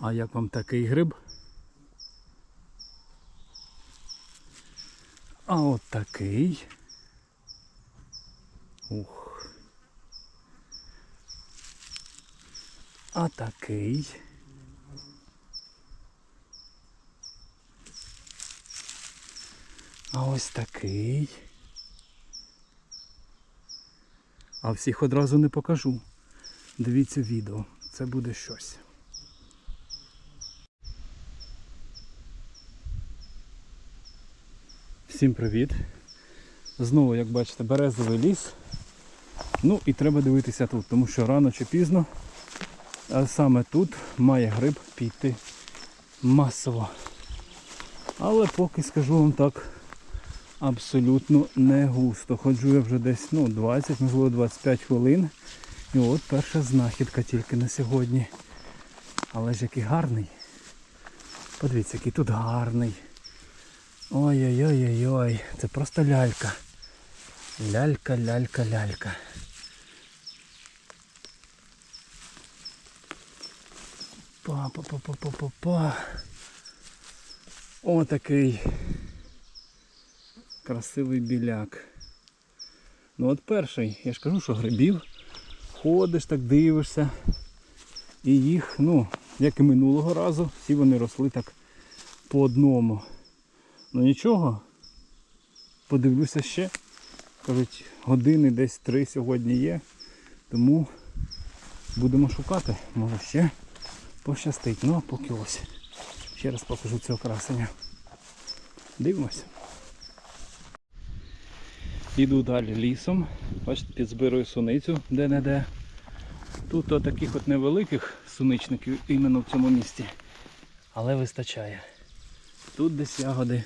А як вам такий гриб? А от такий. Ух. А такий. А ось такий. А всіх одразу не покажу. Дивіться відео, це буде щось. Всім привіт! Знову, як бачите, березовий ліс. Ну і треба дивитися тут, тому що рано чи пізно а саме тут має гриб піти масово. Але поки скажу вам так, абсолютно не густо. Ходжу я вже десь ну, 20, можливо 25 хвилин. І от перша знахідка тільки на сьогодні. Але ж який гарний. Подивіться, який тут гарний. Ой-ой-ой-ой-ой. Це просто лялька. Лялька, лялька, лялька. Па-па-па-па-па-па. Отакий красивий біляк. Ну от перший, я ж кажу, що грибів. Ходиш, так дивишся. І їх, ну, як і минулого разу, всі вони росли так по одному. Ну нічого, подивлюся ще. Кажуть, години десь три сьогодні є. Тому будемо шукати. Може ще пощастить. Ну а поки ось. Ще раз покажу цього красення. Дивимося. Іду далі лісом. Бачите, підзбирую суницю де-не-де. Тут от таких от невеликих суничників іменно в цьому місці. Але вистачає. Тут десь ягоди.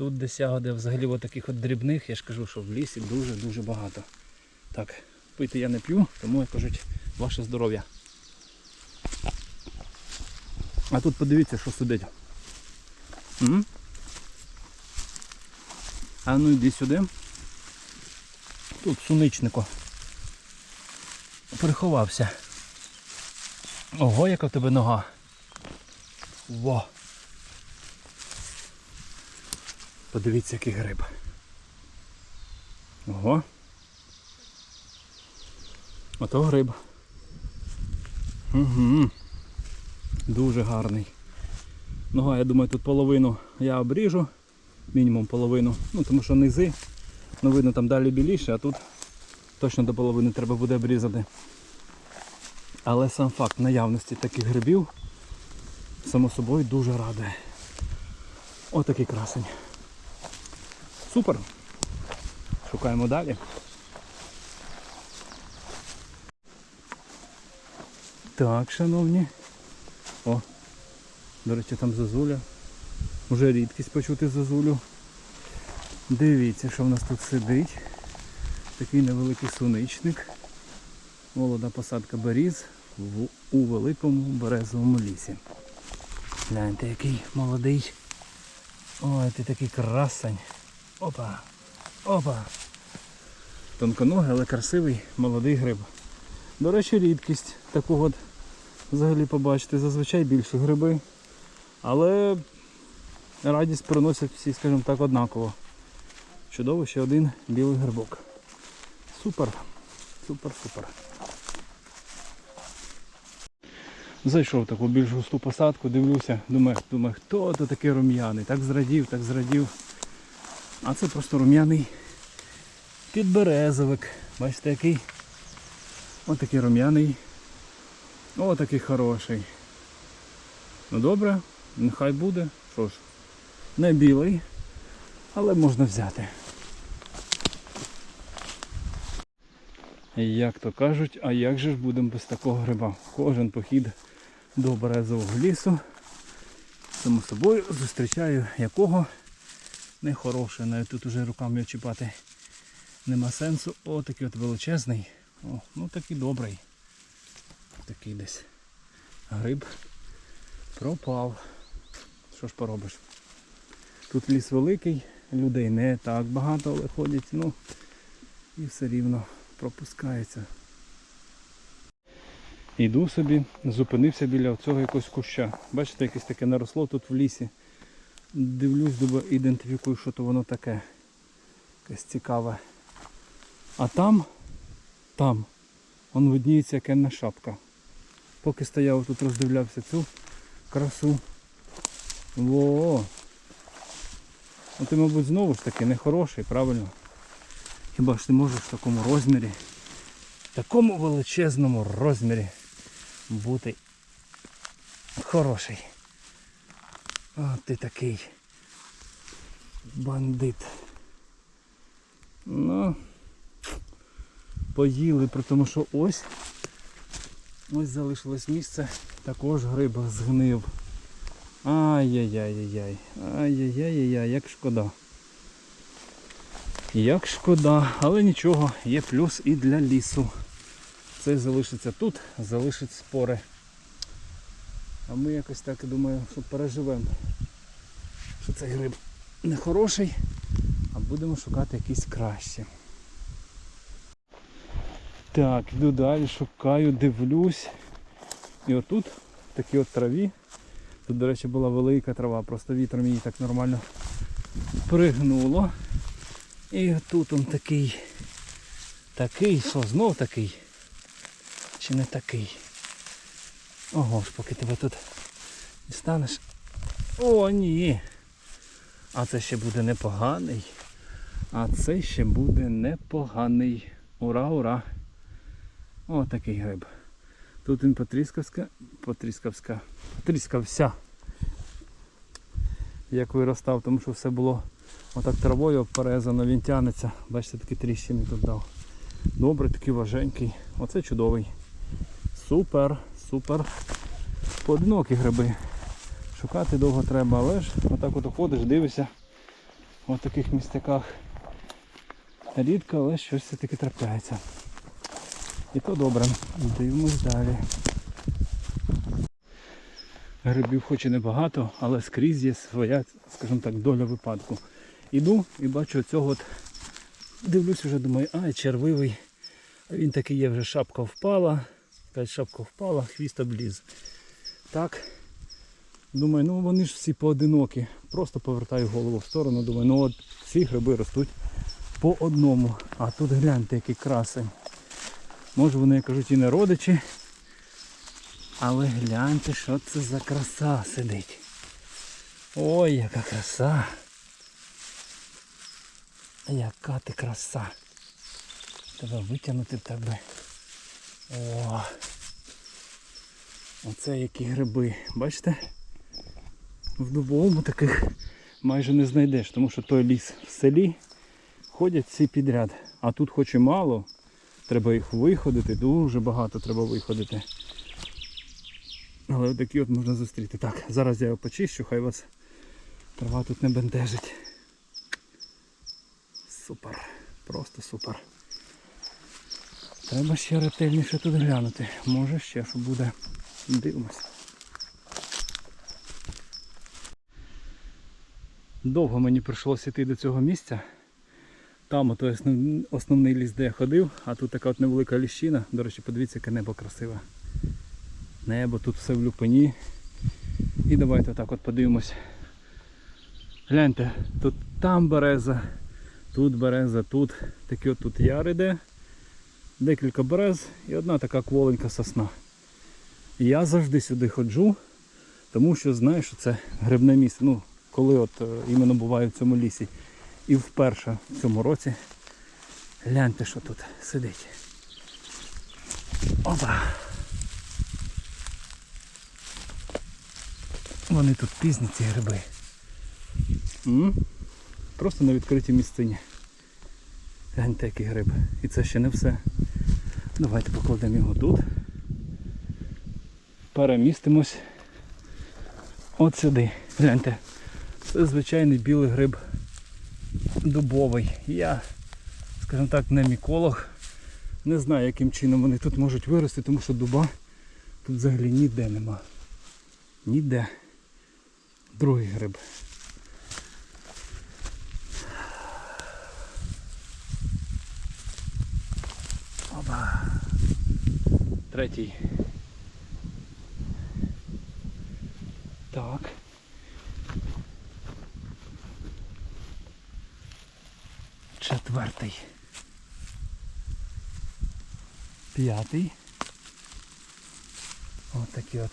Тут десь ягоди взагалі от таких от дрібних, я ж кажу, що в лісі дуже-дуже багато. Так, пити я не п'ю, тому як кажуть, ваше здоров'я. А тут подивіться, що сидить. М? А ну йди сюди. Тут суничнико. Приховався. Ого, яка в тебе нога. Во. Подивіться, який гриб. Ого. Ото гриб. Угу. Дуже гарний. Нога, я думаю, тут половину я обріжу. Мінімум половину. Ну тому що низи, ну видно там далі біліше, а тут точно до половини треба буде обрізати. Але сам факт наявності таких грибів само собою дуже радує. Отакий красень. Супер. Шукаємо далі. Так, шановні. О, до речі, там зозуля. Уже рідкість почути зозулю. Дивіться, що в нас тут сидить. Такий невеликий суничник. Молода посадка беріз в, у великому березовому лісі. Гляньте, який молодий. Ой, ти такий красень. Опа! Опа! Тонконогий, але красивий молодий гриб. До речі, рідкість таку от взагалі побачити. Зазвичай більше гриби. Але радість приносять всі, скажімо так, однаково. Чудово, ще один білий грибок. Супер, супер, супер. Зайшов в таку більш густу посадку, дивлюся, думаю, думаю, хто то такий рум'яний. Так зрадів, так зрадів. А це просто рум'яний підберезовик. Бачите, який? Ось такий рум'яний. О, такий хороший. Ну добре, нехай буде. Що ж, не білий, але можна взяти. Як то кажуть, а як же ж будемо без такого гриба? Кожен похід до березового лісу. Само собою зустрічаю якого нехороше. Навіть тут уже руками чіпати нема сенсу. О, такий от величезний. О, ну такий добрий. Такий десь гриб пропав. Що ж поробиш? Тут ліс великий, людей не так багато, але ходять, ну і все рівно пропускається. Йду собі, зупинився біля цього якогось куща. Бачите, якесь таке наросло тут в лісі. Дивлюсь, думаю, ідентифікую, що то воно таке. Якесь цікаве. А там, там, он видніється якенна шапка. Поки стояв тут роздивлявся цю красу. Во! Ну ти, мабуть, знову ж таки нехороший, правильно? Хіба ж ти можеш в такому розмірі, в такому величезному розмірі бути хороший. О, ти такий бандит. Ну, поїли, при тому що ось ось залишилось місце, також гриб згнив. Ай-яй-яй-яй-яй. Ай-яй-яй-яй, як шкода. Як шкода, але нічого, є плюс і для лісу. Цей залишиться тут, залишить спори. А ми якось так думаю, що переживемо. Що цей гриб не хороший, а будемо шукати якісь кращі. Так, йду далі, шукаю, дивлюсь. І отут, в такій от траві. Тут, до речі, була велика трава, просто вітром її так нормально пригнуло. І тут он такий. Такий, що, знов такий? Чи не такий? Ого ж, поки тебе тут дістанеш. О, ні. А це ще буде непоганий. А це ще буде непоганий. Ура, ура. О, такий гриб. Тут він потріскавська, потріскавська, потріскався. Як виростав, тому що все було отак травою обперезано, він тянеться. Бачите, такі тріщини тут дав. Добрий, такий важенький. Оце чудовий. Супер, супер. Поодинокі гриби. Шукати довго треба, але ж отак от ходиш, дивишся в таких містяках. Рідко, але щось все-таки трапляється. І то добре. Дивимось далі. Грибів хоч і небагато, але скрізь є своя, скажімо так, доля випадку. Іду і бачу цього от. Дивлюсь вже, думаю, ай, червивий. Він такий є, вже шапка впала. Опять шапка впала, хвіст обліз. Так. Думаю, ну вони ж всі поодинокі. Просто повертаю голову в сторону, думаю, ну от ці гриби ростуть по одному. А тут гляньте, який красень. Може вони, як кажуть, і не родичі. Але гляньте, що це за краса сидить. Ой, яка краса. Яка ти краса. Тебе витягнути в тебе. О. Оце які гриби. Бачите? В дубовому таких майже не знайдеш, тому що той ліс в селі ходять всі підряд. А тут хоч і мало, треба їх виходити, дуже багато треба виходити. Але отакі от можна зустріти. Так, зараз я його почищу, хай вас трава тут не бентежить. Супер, просто супер. Треба ще ретельніше тут глянути. Може ще що буде. Дивимось. Довго мені прийшлося йти до цього місця. Там ото основний ліс, де я ходив, а тут така от невелика ліщина. До речі, подивіться, яке небо красиве. Небо тут все в люпині. І давайте отак от подивимось. Гляньте, тут там береза, тут береза, тут такий от тут яр іде. Декілька берез і одна така кволенька сосна. І Я завжди сюди ходжу, тому що знаю, що це грибне місце. Ну, коли от е, іменно буваю в цьому лісі. І вперше в цьому році гляньте, що тут сидить. Опа! Вони тут пізні ці гриби. М? Просто на відкритій місцині. Гляньте, який гриб. І це ще не все. Давайте покладемо його тут. Перемістимось от сюди. Гляньте. Це звичайний білий гриб дубовий. Я, скажімо так, не міколог. Не знаю, яким чином вони тут можуть вирости, тому що дуба тут взагалі ніде нема. Ніде. Другий гриб. третій. Так. Четвертий. П'ятий. Ось такі от.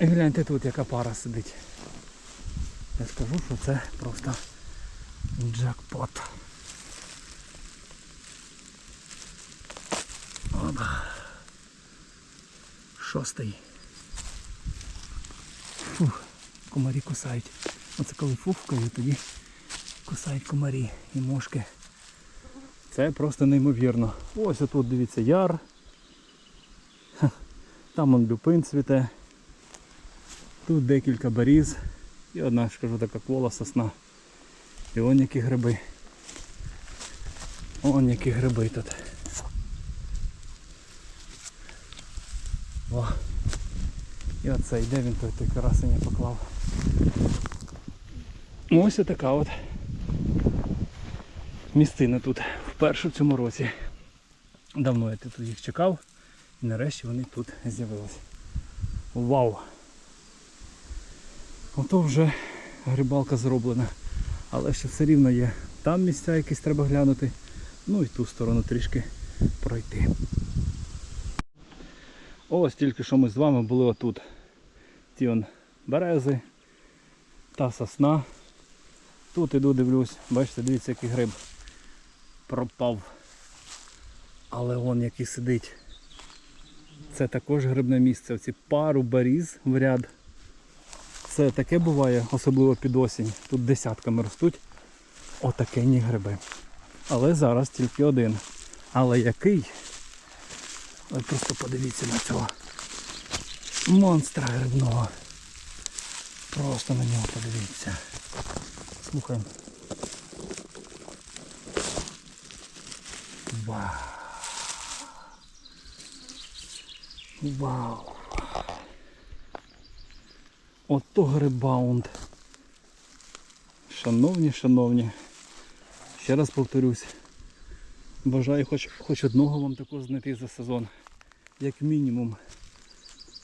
І гляньте тут, яка пара сидить. Я скажу, що це просто джекпот. Шостий. Фух, комарі кусають. Оце коли фуфкаю, тоді кусають комарі і мошки. Це просто неймовірно. Ось отут дивіться яр. Там он люпин цвіте. Тут декілька беріз. І одна ж кажу така квола сосна. І он які гриби. Он які гриби тут. О. І оце йде він той, той красення поклав. Ось така от місцина тут вперше в цьому році. Давно я тут їх чекав і нарешті вони тут з'явилися. Вау! Ото вже грибалка зроблена. Але ще все рівно є. Там місця якісь треба глянути. Ну і ту сторону трішки пройти. Ось тільки що ми з вами були отут. Ті он берези та сосна. Тут іду дивлюсь, бачите, дивіться, який гриб пропав. Але он який сидить. Це також грибне місце. Оці пару беріз в ряд. Це таке буває, особливо під осінь. Тут десятками ростуть отакенні гриби. Але зараз тільки один. Але який? Ви просто подивіться на цього монстра грибного. Просто на нього подивіться. Слухаємо. Вау. Вау. Ото грибаунд. Шановні, шановні. Ще раз повторюсь. Бажаю хоч, хоч одного вам такого знайти за сезон. Як мінімум.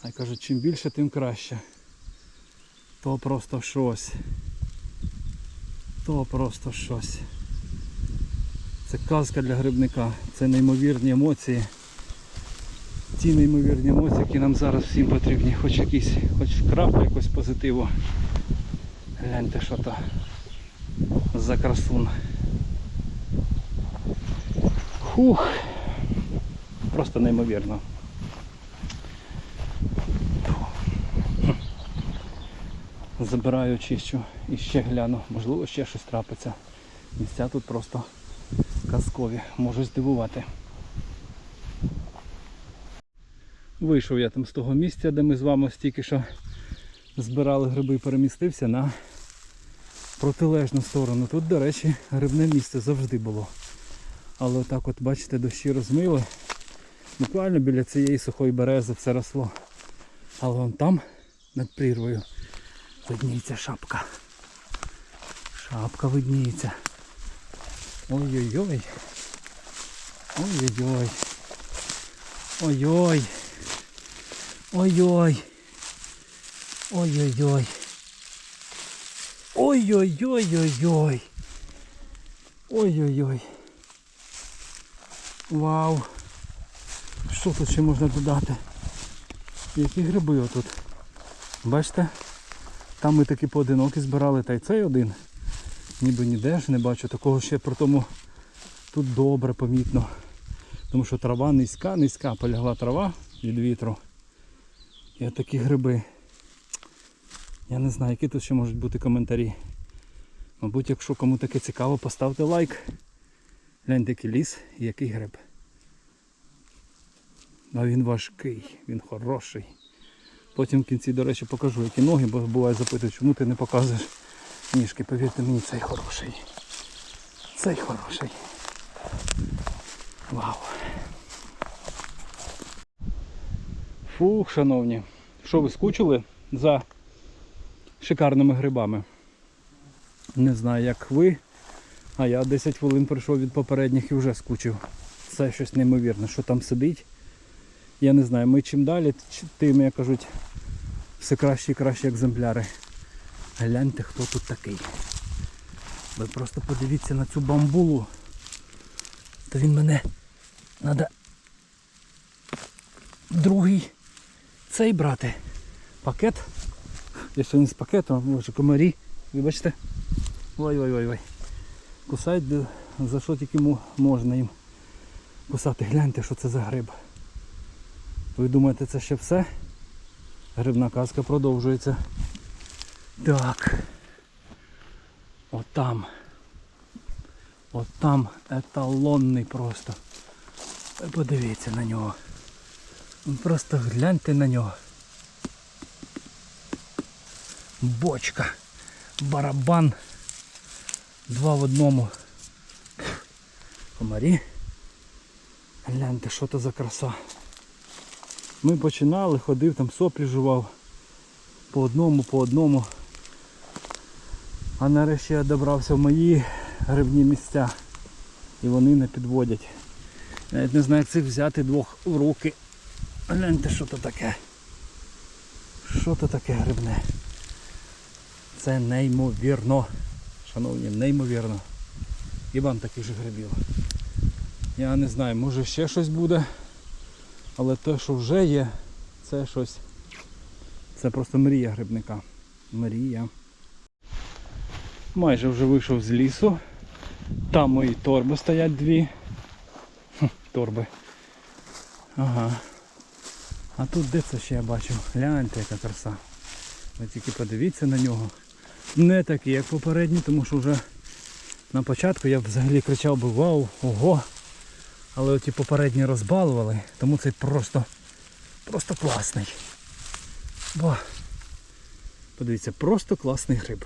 А й кажуть, чим більше, тим краще. То просто щось. То просто щось. Це казка для грибника. Це неймовірні емоції. Ті неймовірні емоції, які нам зараз всім потрібні. Хоч якісь, хоч краплю якось позитиву. Гляньте, що то за красун. Хух. Просто неймовірно. Забираю, чищу і ще гляну. Можливо, ще щось трапиться. Місця тут просто казкові, можуть здивувати. Вийшов я там з того місця, де ми з вами стільки що збирали гриби і перемістився на протилежну сторону. Тут, до речі, грибне місце завжди було. Але отак от, бачите, дощі розмили. Буквально біля цієї сухої берези все росло. Але вон там, над прірвою, видніється шапка. Шапка видніється. Ой-ой-ой. Ой-ой-ой. Ой-ой. Ой-ой. Ой-ой-ой. Ой-ой-ой-ой-ой. Ой-ой-ой. Вау. Що тут ще можна додати? Які гриби отут. Бачите? Там ми такі поодинокі збирали, та й цей один. Ніби ніде ж не бачу. Такого ще при тому тут добре помітно. Тому що трава низька, низька, полягла трава від вітру. І такі гриби. Я не знаю, які тут ще можуть бути коментарі. Мабуть, якщо кому таке цікаво, поставте лайк. Гляньте, який ліс і який гриб. А він важкий, він хороший. Потім в кінці, до речі, покажу, які ноги, бо буває запитують, чому ти не показуєш ніжки. Повірте мені, цей хороший. Цей хороший. Вау. Фух, шановні. Що ви скучили за шикарними грибами? Не знаю, як ви. А я 10 хвилин пройшов від попередніх і вже скучив. Це щось неймовірне, що там сидить. Я не знаю, ми чим далі, тим, як кажуть, все кращі і кращі екземпляри. Гляньте, хто тут такий. Ви просто подивіться на цю бамбулу. То він мене треба другий цей брати. Пакет. Я ще не з пакетом, може комарі. Вибачте. Ой-ой-ой. Кусають за що тільки можна їм кусати. Гляньте, що це за гриб. Ви думаєте, це ще все? Грибна казка продовжується. Так. Отам. Отам еталонний просто. Подивіться на нього. Просто гляньте на нього. Бочка. Барабан. Два в одному. Комарі. Гляньте, що то за краса. Ми починали, ходив, там соплі жував. По одному, по одному. А нарешті я добрався в мої грибні місця. І вони не підводять. Навіть не знаю, як цих взяти двох в руки. Гляньте, що то таке. Що то таке грибне? Це неймовірно. Шановні, неймовірно. І вам таких же грибів. Я не знаю, може ще щось буде. Але те, що вже є, це щось. Це просто мрія грибника. Мрія. Майже вже вийшов з лісу. Там мої торби стоять дві. Хм, торби. Ага. А тут де це ще я бачив? Гляньте, яка краса. Ви тільки подивіться на нього. Не такий, як попередній, тому що вже на початку я взагалі кричав би вау, ого. Але оті попередні розбалували, тому цей просто, просто класний. Бо, подивіться, просто класний гриб.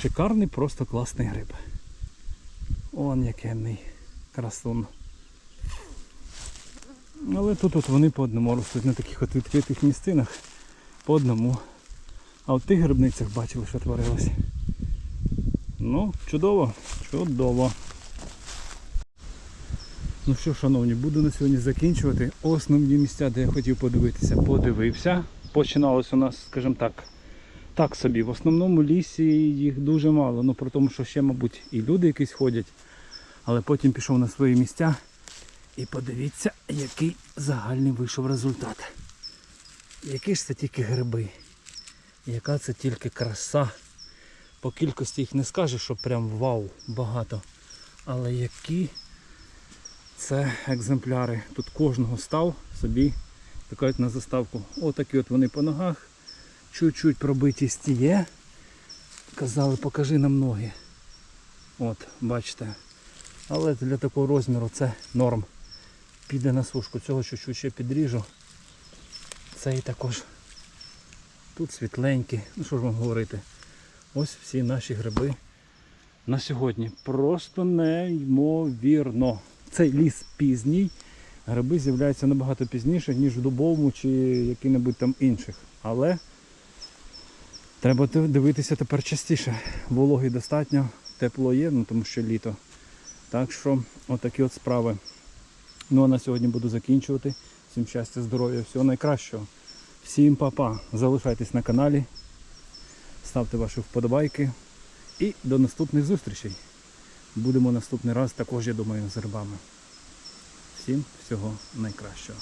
Шикарний, просто класний гриб. Он який красун. Але тут от вони по одному ростуть на таких от відкритих місцинах. По одному. А в тих грибницях бачили, що творилось. Ну, чудово, чудово. Ну що, шановні, буду на сьогодні закінчувати. Основні місця, де я хотів подивитися, подивився. Починалось у нас, скажімо так, так собі. В основному лісі їх дуже мало. Ну про тому, що ще, мабуть, і люди якісь ходять. Але потім пішов на свої місця. І подивіться, який загальний вийшов результат. Які ж це тільки гриби. Яка це тільки краса. По кількості їх не скажеш, що прям вау, багато. Але які це екземпляри. Тут кожного став собі такають на заставку. Отакі от вони по ногах. Чуть-чуть пробитість є. Казали, покажи нам ноги. От, бачите. Але для такого розміру це норм. Піде на сушку. Цього чуть-чуть ще підріжу. Цей також. Тут світленькі. Ну що ж вам говорити. Ось всі наші гриби на сьогодні. Просто неймовірно. Цей ліс пізній. Гриби з'являються набагато пізніше, ніж в дубовому чи який-небудь там інших. Але треба дивитися тепер частіше. Вологи достатньо, тепло є, ну тому що літо. Так що отакі от справи. Ну а на сьогодні буду закінчувати. Всім щастя, здоров'я, всього найкращого. Всім па-па. Залишайтесь на каналі, ставте ваші вподобайки і до наступних зустрічей. Будемо наступний раз також, я думаю, з грибами. Всім всього найкращого.